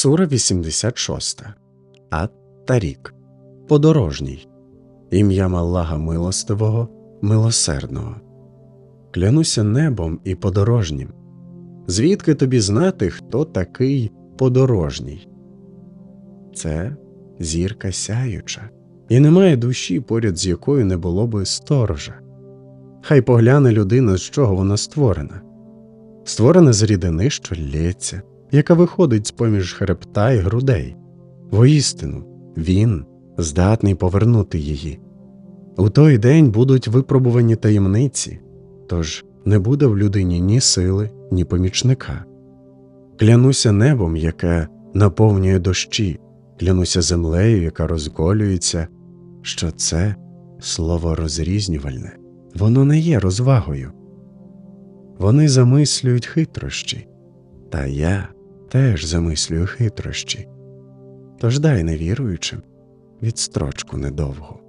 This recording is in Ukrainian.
Сура 86. Ат-Тарік. Подорожній. Ім'ям Аллаха Милостивого, Милосердного. Клянуся небом і подорожнім. Звідки тобі знати, хто такий подорожній? Це зірка сяюча, і немає душі, поряд з якою не було би сторожа. Хай погляне людина, з чого вона створена. Створена з рідини, що лється, яка виходить з поміж хребта й грудей. Воістину, він здатний повернути її. У той день будуть випробувані таємниці, тож не буде в людині ні сили, ні помічника. Клянуся небом, яке наповнює дощі, клянуся землею, яка розголюється, що це слово розрізнювальне, воно не є розвагою. Вони замислюють хитрощі, та я теж замислюю хитрощі. Тож дай невіруючим відстрочку недовгу.